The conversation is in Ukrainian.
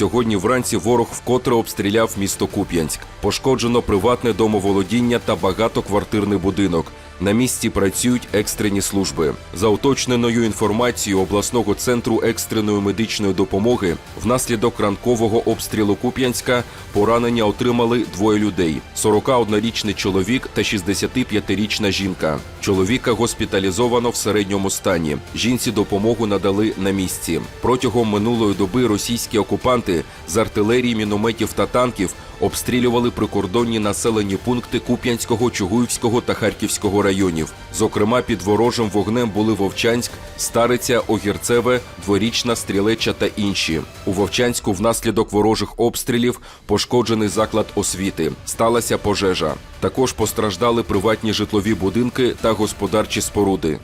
Сьогодні вранці ворог вкотре обстріляв місто Куп'янськ. Пошкоджено приватне домоволодіння та багатоквартирний будинок. На місці працюють екстрені служби. За уточненою інформацією обласного центру екстреної медичної допомоги, внаслідок ранкового обстрілу Куп'янська поранення отримали двоє людей: 41-річний чоловік та 65-річна жінка. Чоловіка госпіталізовано в середньому стані. Жінці допомогу надали на місці. Протягом минулої доби російські окупанти з артилерії, мінометів та танків обстрілювали прикордонні населені пункти Куп'янського, Чугуївського та Харківського районів. Зокрема, під ворожим вогнем були Вовчанськ, Стариця, Огірцеве, Дворічна, Стрілеча та інші. У Вовчанську внаслідок ворожих обстрілів пошкоджений заклад освіти. Сталася пожежа. Також постраждали приватні житлові будинки та господарчі споруди.